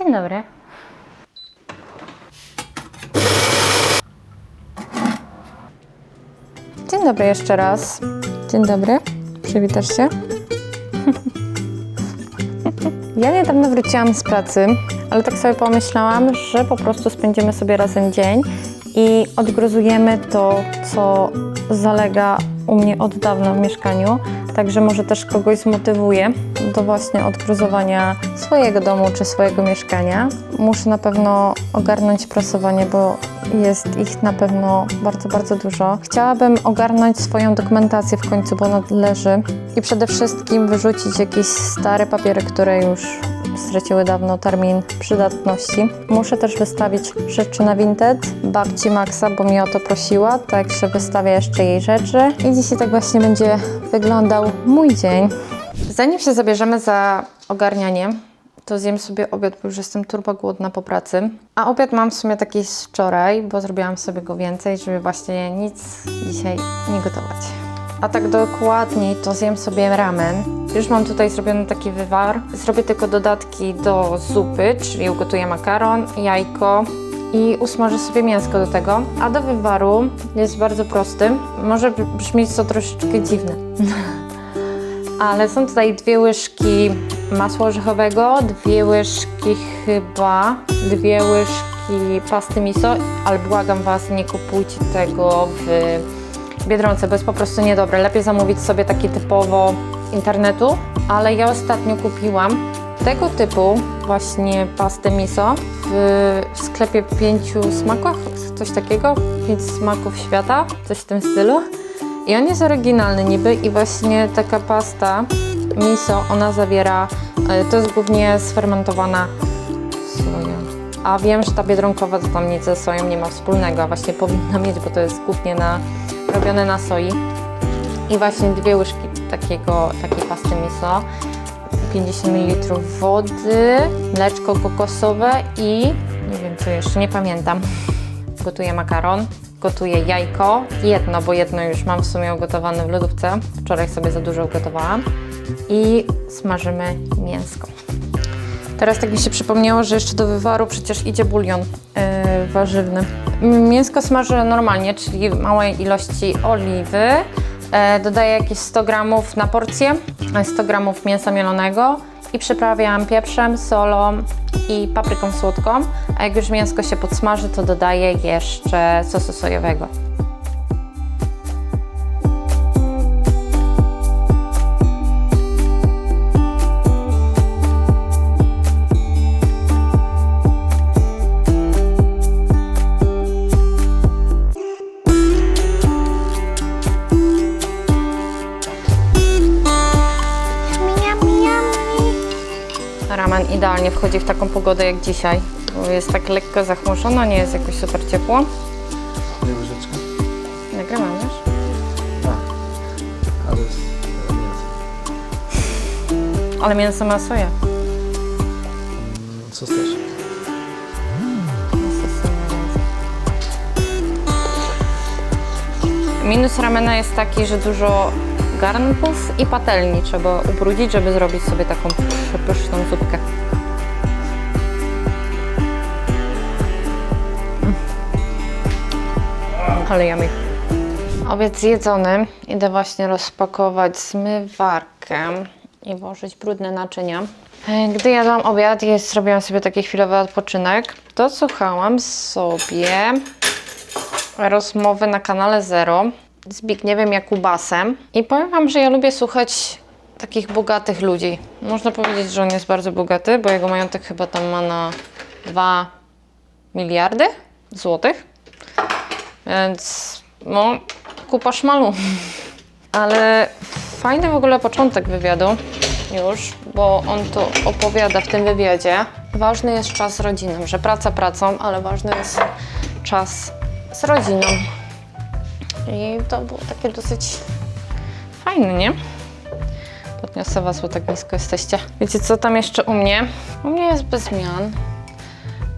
Dzień dobry. Dzień dobry jeszcze raz. Dzień dobry. Przywitasz się? Ja niedawno wróciłam z pracy, ale tak sobie pomyślałam, że po prostu spędzimy sobie razem dzień i odgruzujemy to, co zalega u mnie od dawna w mieszkaniu. Także może też kogoś zmotywuję do właśnie odgruzowania swojego domu czy swojego mieszkania. Muszę na pewno ogarnąć prasowanie, bo jest ich na pewno bardzo, bardzo dużo. Chciałabym ogarnąć swoją dokumentację w końcu, bo należy i przede wszystkim wyrzucić jakieś stare papiery, które już straciły dawno termin przydatności. Muszę też wystawić rzeczy na Vinted babci Maxa, bo mnie o to prosiła, także wystawię jeszcze jej rzeczy. I dzisiaj tak właśnie będzie wyglądał mój dzień. Zanim się zabierzemy za ogarnianie, to zjem sobie obiad, bo już jestem turbo głodna po pracy. A obiad mam w sumie taki z wczoraj, bo zrobiłam sobie go więcej, żeby właśnie nic dzisiaj nie gotować. A tak dokładniej to zjem sobie ramen. Już mam tutaj zrobiony taki wywar. Zrobię tylko dodatki do zupy, czyli ugotuję makaron, jajko i usmażę sobie mięsko do tego. A do wywaru jest bardzo prosty. Może brzmieć to troszeczkę dziwne. Ale są tutaj dwie łyżki masła orzechowego, dwie łyżki chyba, dwie łyżki pasty miso, ale błagam Was, nie kupujcie tego w Biedronce, bo jest po prostu niedobre. Lepiej zamówić sobie taki typowo internetu, ale ja ostatnio kupiłam tego typu właśnie pastę miso w, sklepie pięciu smaków, coś takiego, pięć smaków świata, coś w tym stylu. I on jest oryginalny niby i właśnie taka pasta miso, ona zawiera, e, to jest głównie sfermentowana soja. A wiem, że ta biedronkowa to tam nic ze soją nie ma wspólnego, a właśnie powinna mieć, bo to jest głównie na, robione na soi. I właśnie dwie łyżki takiego, takiej pasty miso, 50 ml wody, mleczko kokosowe i nie wiem co jeszcze, nie pamiętam. Gotuję makaron, gotuję jajko, jedno, bo jedno już mam w sumie ugotowane w lodówce. Wczoraj sobie za dużo ugotowałam. I smażymy mięsko. Teraz tak mi się przypomniało, że jeszcze do wywaru przecież idzie bulion yy, warzywny. Mięsko smażę normalnie, czyli małej ilości oliwy. E, dodaję jakieś 100 gramów na porcję, e, 100 gramów mięsa mielonego i przyprawiam pieprzem, solą i papryką słodką. A jak już mięsko się podsmaży, to dodaję jeszcze sosu sojowego. Idealnie wchodzi w taką pogodę jak dzisiaj, bo jest tak lekko zachmurzona, nie jest jakoś super ciepło. Dwie łyżeczki? Nagrywam, wiesz? Tak. Ale e, mięsem. Ale mięso ma soję. Sos też. Minus ramena jest taki, że dużo garnków i patelni trzeba ubrudzić, żeby zrobić sobie taką przepyszną zupkę. Mm. Ale yummy. Obiad zjedzony. Idę właśnie rozpakować zmywarkę i włożyć brudne naczynia. Gdy jadłam obiad i zrobiłam sobie taki chwilowy odpoczynek, to słuchałam sobie rozmowy na kanale Zero Zbigniewem Jakubasem i powiem Wam, że ja lubię słuchać takich bogatych ludzi. Można powiedzieć, że on jest bardzo bogaty, bo jego majątek chyba tam ma na 2 miliardy złotych. Więc no, kupa szmalu. Ale fajny w ogóle początek wywiadu już, bo on to opowiada w tym wywiadzie. Ważny jest czas z rodziną, że praca pracą, ale ważny jest czas z rodziną. I to było takie dosyć fajne, nie? Podniosę Was, bo tak nisko jesteście. Wiecie co tam jeszcze u mnie? U mnie jest bez zmian.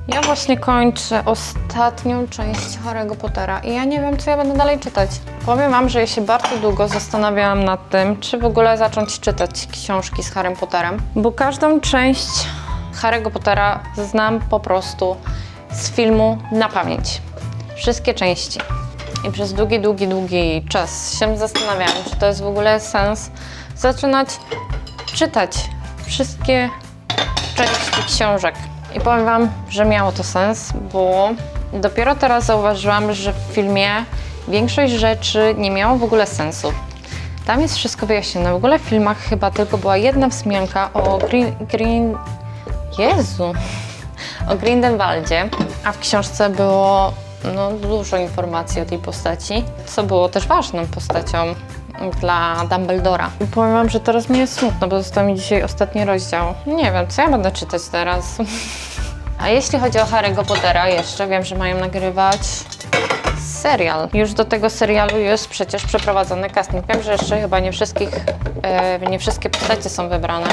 Ja właśnie kończę ostatnią część Harry'ego Pottera i ja nie wiem, co ja będę dalej czytać. Powiem Wam, że ja się bardzo długo zastanawiałam nad tym, czy w ogóle zacząć czytać książki z Harrym Potterem, bo każdą część Harry'ego Pottera znam po prostu z filmu na pamięć. Wszystkie części. I przez długi, długi, długi czas się zastanawiałam, czy to jest w ogóle sens zaczynać czytać wszystkie części książek. I powiem Wam, że miało to sens, bo dopiero teraz zauważyłam, że w filmie większość rzeczy nie miało w ogóle sensu. Tam jest wszystko wyjaśnione. W ogóle w filmach chyba tylko była jedna wzmianka o Green... green Jezu! O Grindelwaldzie, a w książce było no, dużo informacji o tej postaci, co było też ważną postacią dla Dumbledora. I powiem Wam, że teraz mi jest smutno, bo został mi dzisiaj ostatni rozdział. Nie wiem, co ja będę czytać teraz. A jeśli chodzi o Harry'ego Pottera, jeszcze wiem, że mają nagrywać serial. Już do tego serialu jest przecież przeprowadzony casting. Wiem, że jeszcze chyba nie wszystkich, e, nie wszystkie postacie są wybrane.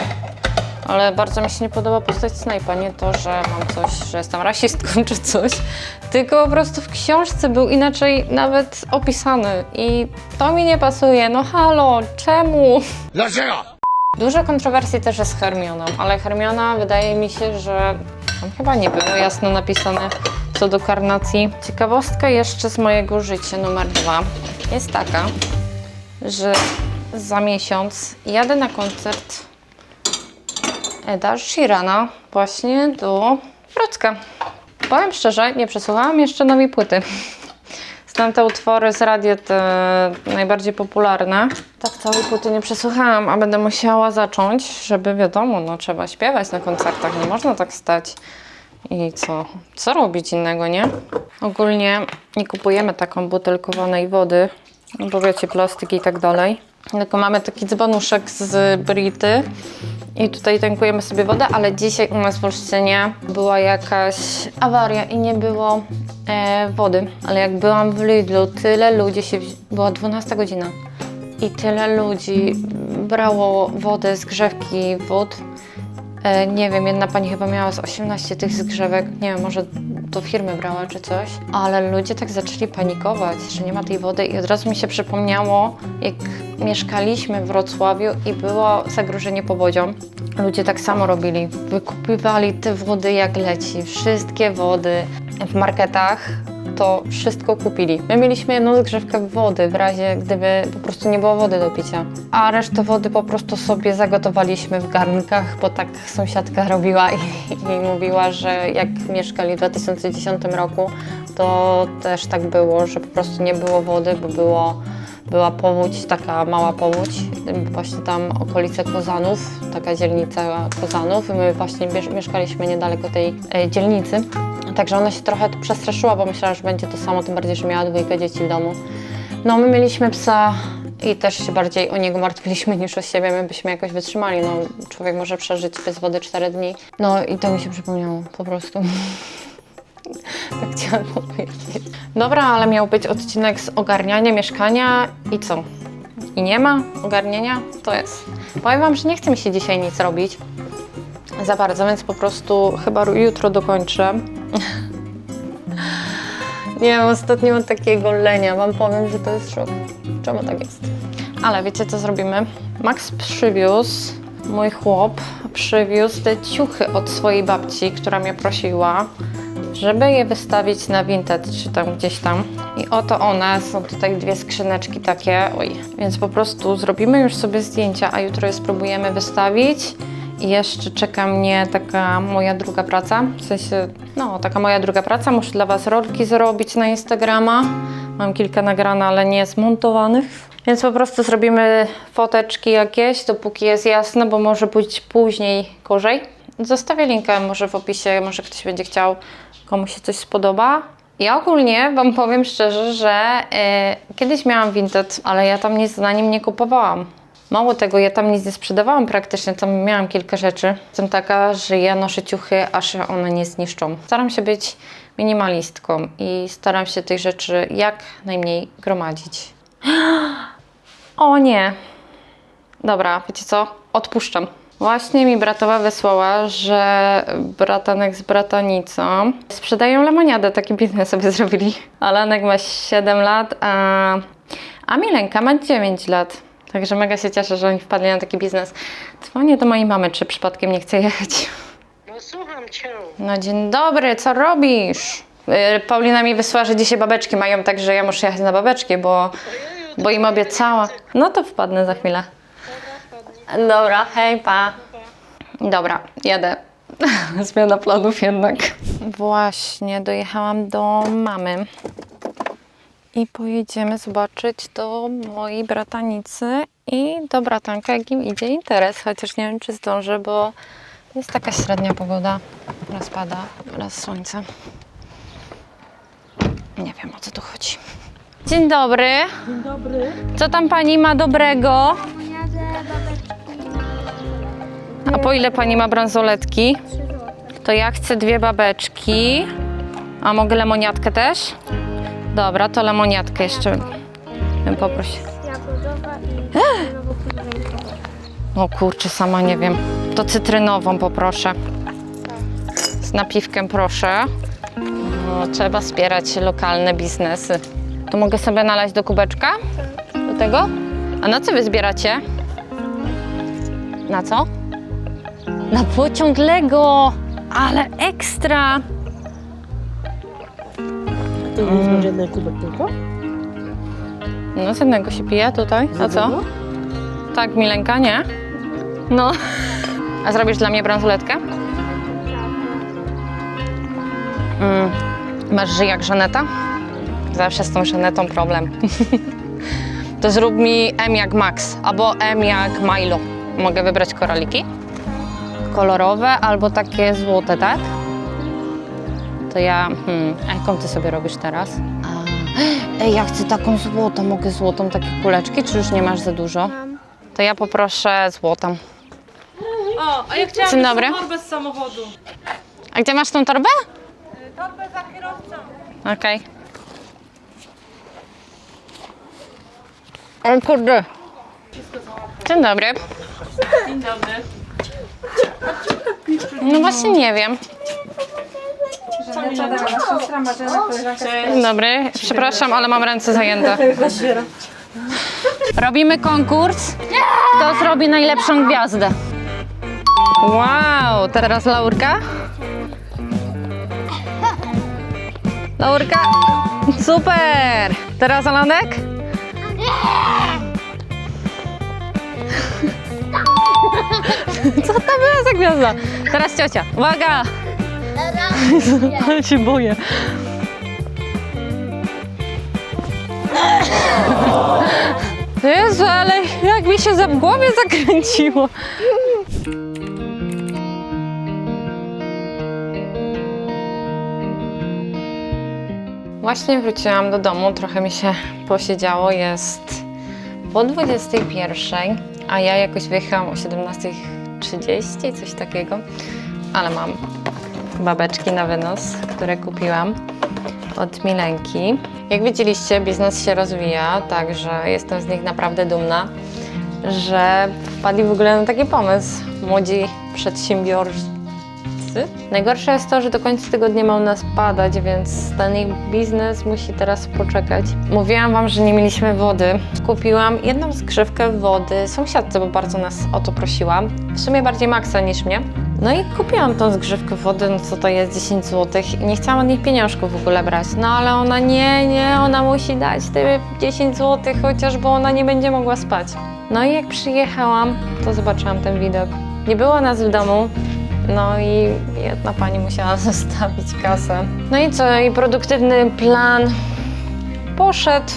Ale bardzo mi się nie podoba postać Snape'a. Nie to, że mam coś, że jestem rasistką czy coś, tylko po prostu w książce był inaczej nawet opisany i to mi nie pasuje. No halo, czemu? Dlaczego? Dużo kontrowersji też jest z Hermioną, ale Hermiona wydaje mi się, że tam chyba nie było jasno napisane co do karnacji. Ciekawostka jeszcze z mojego życia numer dwa jest taka, że za miesiąc jadę na koncert Eda Sheerana właśnie do Wrocka. Powiem szczerze, nie przesłuchałam jeszcze nowej płyty. Znam te utwory z radia, te najbardziej popularne. Tak całej płyty nie przesłuchałam, a będę musiała zacząć, żeby wiadomo, no trzeba śpiewać na koncertach, nie można tak stać. I co? Co robić innego, nie? Ogólnie nie kupujemy taką butelkowanej wody, no bo wiecie, plastik i tak dalej. Tylko mamy taki dzbanuszek z Brity i tutaj tankujemy sobie wodę, ale dzisiaj u nas w Olsztynie była jakaś awaria i nie było e, wody. Ale jak byłam w Lidlu, tyle ludzi się... Była 12 godzina i tyle ludzi brało wodę z grzewki wód. E, nie wiem, jedna pani chyba miała z 18 tych zgrzewek, nie wiem, może to firmy brała czy coś, ale ludzie tak zaczęli panikować, że nie ma tej wody i od razu mi się przypomniało, jak mieszkaliśmy w Wrocławiu i było zagrożenie powodzią. Ludzie tak samo robili, wykupywali te wody jak leci, wszystkie wody w marketach, to wszystko kupili. My mieliśmy jedną zgrzewkę wody w razie, gdyby po prostu nie było wody do picia. A resztę wody po prostu sobie zagotowaliśmy w garnkach, bo tak sąsiadka robiła i, i mówiła, że jak mieszkali w 2010 roku, to też tak było, że po prostu nie było wody, bo było była powódź, taka mała powódź, właśnie tam okolice Kozanów, taka dzielnica Kozanów my właśnie miesz- mieszkaliśmy niedaleko tej e, dzielnicy. Także ona się trochę przestraszyła, bo myślała, że będzie to samo, tym bardziej, że miała dwójkę dzieci w domu. No my mieliśmy psa i też się bardziej o niego martwiliśmy niż o siebie, my byśmy jakoś wytrzymali, no człowiek może przeżyć bez wody 4 dni. No i to mi się przypomniało po prostu. Tak chciałam powiedzieć. Dobra, ale miał być odcinek z ogarniania mieszkania i co? I nie ma ogarniania? To jest. Powiem Wam, że nie chce mi się dzisiaj nic robić za bardzo, więc po prostu chyba jutro dokończę. nie wiem, ostatnio mam takiego lenia. Wam powiem, że to jest szok. Czemu tak jest? Ale wiecie, co zrobimy? Max przywiózł, mój chłop przywiózł te ciuchy od swojej babci, która mnie prosiła, żeby je wystawić na Vinted, czy tam gdzieś tam. I oto one, są tutaj dwie skrzyneczki takie, oj. Więc po prostu zrobimy już sobie zdjęcia, a jutro je spróbujemy wystawić. I jeszcze czeka mnie taka moja druga praca, w sensie, no, taka moja druga praca. Muszę dla Was rolki zrobić na Instagrama. Mam kilka nagrane, ale nie zmontowanych. Więc po prostu zrobimy foteczki jakieś, dopóki jest jasne, bo może być później gorzej. Zostawię linkę może w opisie, może ktoś będzie chciał, komu się coś spodoba. Ja ogólnie Wam powiem szczerze, że e, kiedyś miałam Vinted, ale ja tam nic na nim nie kupowałam. Mało tego, ja tam nic nie sprzedawałam praktycznie, tam miałam kilka rzeczy. Jestem taka, że ja noszę ciuchy, aż one nie zniszczą. Staram się być minimalistką i staram się tych rzeczy jak najmniej gromadzić. O nie! Dobra, wiecie co? Odpuszczam. Właśnie mi bratowa wysłała, że bratanek z bratanicą sprzedają lemoniadę, taki biznes sobie zrobili. Alanek ma 7 lat, a, a Milenka ma 9 lat. Także mega się cieszę, że oni wpadli na taki biznes. Dzwonię do mojej mamy, czy przypadkiem nie chce jechać. No słucham cię. No dzień dobry, co robisz? Yy, Paulina mi wysłała, że dzisiaj babeczki mają, także ja muszę jechać na babeczki, bo, bo im obiecała. No to wpadnę za chwilę. Dobra, hej, pa. Dobra, jadę. Zmiana planów jednak. Właśnie, dojechałam do mamy. I pojedziemy zobaczyć do mojej bratanicy i do bratanka, jakim idzie interes. Chociaż nie wiem, czy zdążę, bo jest taka średnia pogoda. Raz pada, raz słońce. Nie wiem, o co tu chodzi. Dzień dobry. Dzień dobry. Co tam pani ma dobrego? A po ile pani ma bransoletki? To ja chcę dwie babeczki. A mogę lemoniatkę też? Dobra, to lemoniatkę jeszcze bym poprosił. O kurczę, sama nie wiem. To cytrynową poproszę. Z napiwkiem proszę. No, trzeba wspierać lokalne biznesy. To mogę sobie nalać do kubeczka? Do tego? A na co wy zbieracie? Na co? Na pociąg Lego! Ale ekstra! Ty nie mm. jeden kubek tylko? No, z jednego się pije tutaj. A co? Tak, Milenka, nie? No. A zrobisz dla mnie bransoletkę? Mm. Masz żyj jak Żaneta? Zawsze z tą Żanetą problem. to zrób mi M jak Max, albo M jak Milo. Mogę wybrać koraliki? Kolorowe albo takie złote, tak? To ja... Hmm, a jaką ty sobie robisz teraz? A, ej, ja chcę taką złotą. Mogę złotą takie kuleczki, czy już nie masz za dużo? To ja poproszę złotą. O, a ja chciałam Dzień dobry. torbę z samochodu. A gdzie masz tą torbę? Torbę za kierowcą. Okej. O kurde. Dzień dobry. Dzień dobry. No właśnie nie wiem. Dobry. Przepraszam, ale mam ręce zajęte. Robimy konkurs. Kto zrobi najlepszą gwiazdę? Wow, teraz Laurka. Laurka. Super. Teraz Alanek. Co to była za gwiazda? Teraz ciocia. Uwaga! Ale się boję. Jezu, ale jak mi się za w głowie zakręciło. Właśnie wróciłam do domu, trochę mi się posiedziało, jest po 21, a ja jakoś wyjechałam o 17.30, coś takiego, ale mam babeczki na wynos, które kupiłam od Milenki. Jak widzieliście, biznes się rozwija, także jestem z nich naprawdę dumna, że wpadli w ogóle na taki pomysł młodzi przedsiębiorcy. Najgorsze jest to, że do końca tygodnia ma u nas padać, więc ten ich biznes musi teraz poczekać. Mówiłam Wam, że nie mieliśmy wody. Kupiłam jedną skrzywkę wody sąsiadce, bo bardzo nas o to prosiła. W sumie bardziej Maxa niż mnie. No i kupiłam tą zgrzewkę wody, no co to jest 10 zł. Nie chciałam od nich pieniążków w ogóle brać. No ale ona nie, nie, ona musi dać te 10 zł, chociaż bo ona nie będzie mogła spać. No i jak przyjechałam, to zobaczyłam ten widok. Nie było nas w domu, no i jedna pani musiała zostawić kasę. No i co, i produktywny plan poszedł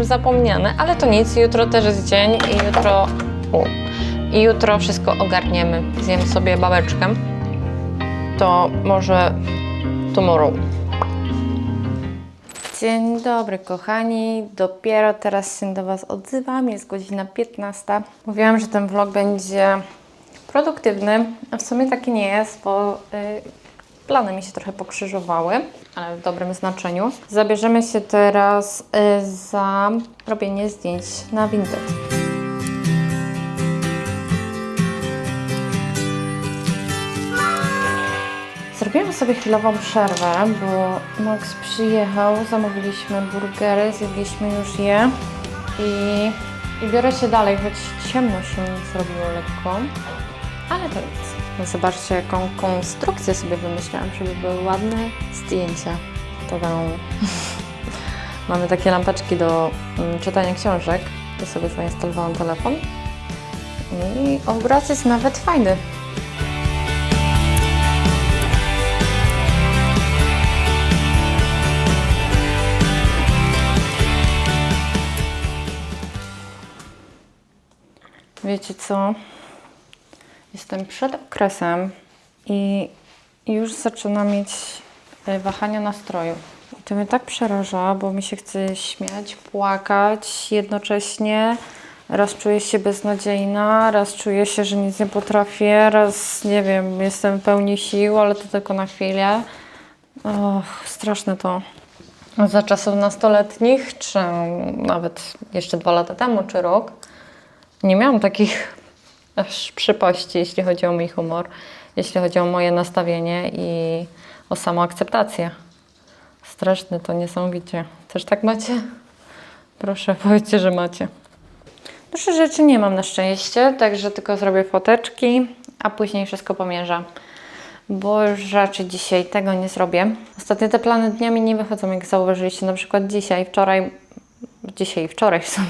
zapomniany, ale to nic, jutro też jest dzień i jutro. U, I jutro wszystko ogarniemy. Zjem sobie babeczkę. To może tomorrow. Dzień dobry, kochani. Dopiero teraz się do Was odzywam. Jest godzina 15. Mówiłam, że ten vlog będzie produktywny, w sumie taki nie jest, bo y, plany mi się trochę pokrzyżowały, ale w dobrym znaczeniu. Zabierzemy się teraz y, za robienie zdjęć na Vinted. Zrobiłam sobie chwilową przerwę, bo Max przyjechał, zamówiliśmy burgery, zjedliśmy już je i, i biorę się dalej, choć ciemno się zrobiło lekko, ale to nic. Zobaczcie, jaką konstrukcję sobie wymyślałam, żeby były ładne zdjęcia. To. Mamy takie lampeczki do mm, czytania książek. To sobie zainstalowałam telefon. I obraz jest nawet fajny. Wiecie co? Jestem przed okresem i już zaczynam mieć e, wahania nastroju. I to mnie tak przeraża, bo mi się chce śmiać, płakać jednocześnie. Raz czuję się beznadziejna, raz czuję się, że nic nie potrafię, raz nie wiem, jestem pełni sił, ale to tylko na chwilę. Och, straszne to. Za czasów nastoletnich, czy nawet jeszcze dwa lata temu, czy rok, nie miałam takich aż przypaści, jeśli chodzi o mój humor, jeśli chodzi o moje nastawienie i o samoakceptację. Straszne to niesamowicie. Też tak macie? Proszę, powiedzcie, że macie. Dużo rzeczy nie mam na szczęście, także tylko zrobię foteczki, a później wszystko pomierzę. Bo już raczej dzisiaj tego nie zrobię. Ostatnio te plany dniami nie wychodzą, jak zauważyliście. Na przykład dzisiaj, wczoraj, dzisiaj i wczoraj w sumie,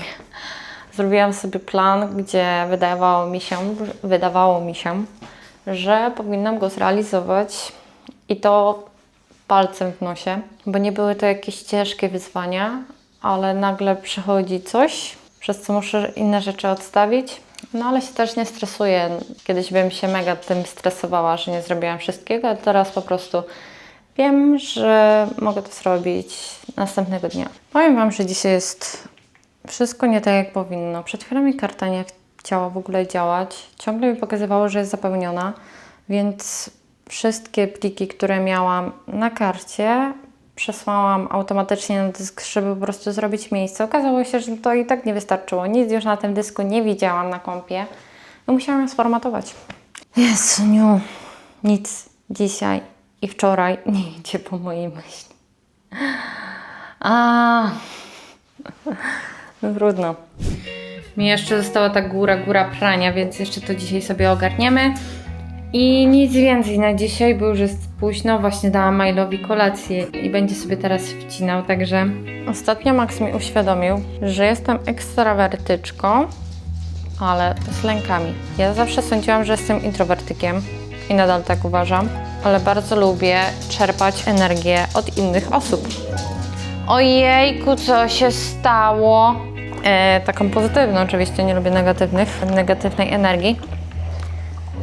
zrobiłam sobie plan, gdzie wydawało mi się, wydawało mi się, że powinnam go zrealizować i to palcem w nosie, bo nie były to jakieś ciężkie wyzwania, ale nagle przychodzi coś, przez co muszę inne rzeczy odstawić. No ale się też nie stresuję. Kiedyś bym się mega tym stresowała, że nie zrobiłam wszystkiego, a teraz po prostu wiem, że mogę to zrobić następnego dnia. Powiem Wam, że dzisiaj jest wszystko nie tak jak powinno. Przed chwilą mi karta nie chciała w ogóle działać. Ciągle mi pokazywało, że jest zapełniona, więc wszystkie pliki, które miałam na karcie, przesłałam automatycznie na dysk, żeby po prostu zrobić miejsce. Okazało się, że to i tak nie wystarczyło. Nic już na tym dysku nie widziałam na kompie. No musiałam ją sformatować. Jezu, nic dzisiaj i wczoraj nie idzie po mojej myśli. A, no trudno. Mi jeszcze została ta góra, góra prania, więc jeszcze to dzisiaj sobie ogarniemy. I nic więcej na dzisiaj, bo już jest późno. Właśnie dałam Mailowi kolację i będzie sobie teraz wcinał, także... Ostatnio Max mi uświadomił, że jestem ekstrawertyczką, ale z lękami. Ja zawsze sądziłam, że jestem introwertykiem i nadal tak uważam, ale bardzo lubię czerpać energię od innych osób. Ojejku, co się stało? E, taką pozytywną, oczywiście nie lubię negatywnych, negatywnej energii.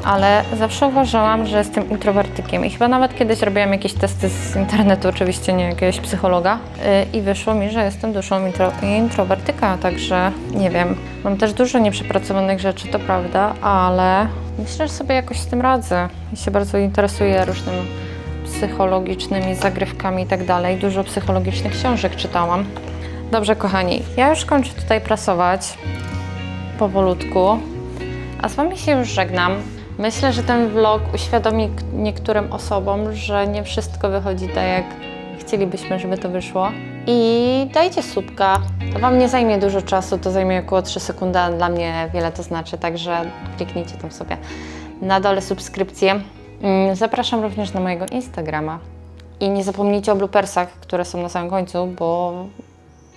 Ale zawsze uważałam, że jestem introwertykiem i chyba nawet kiedyś robiłam jakieś testy z internetu, oczywiście nie jakiegoś psychologa yy, i wyszło mi, że jestem duszą intro, introwertyka, także nie wiem. Mam też dużo nieprzepracowanych rzeczy, to prawda, ale myślę, że sobie jakoś z tym radzę. I się bardzo interesuję różnymi psychologicznymi zagrywkami i tak dalej. Dużo psychologicznych książek czytałam. Dobrze, kochani, ja już kończę tutaj prasować powolutku, a z Wami się już żegnam. Myślę, że ten vlog uświadomi niektórym osobom, że nie wszystko wychodzi tak, jak chcielibyśmy, żeby to wyszło. I dajcie słupka. To Wam nie zajmie dużo czasu, to zajmie około 3 sekundy, a dla mnie wiele to znaczy, także kliknijcie tam sobie na dole subskrypcję. Mm, Zapraszam również na mojego Instagrama. I nie zapomnijcie o bloopersach, które są na samym końcu, bo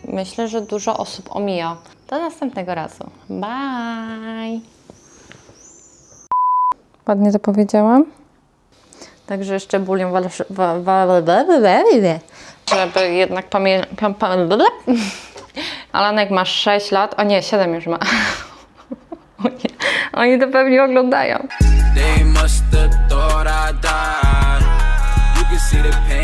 myślę, że dużo osób omija. Do następnego razu. Bye! Ładnie to powiedziałam? Także jeszcze wa, żeby jednak pamiętać... Alanek ma 6 lat, a nie, 7 już ma. O nie, Oni to pewnie oglądają. They must have thought I died. You can see the pain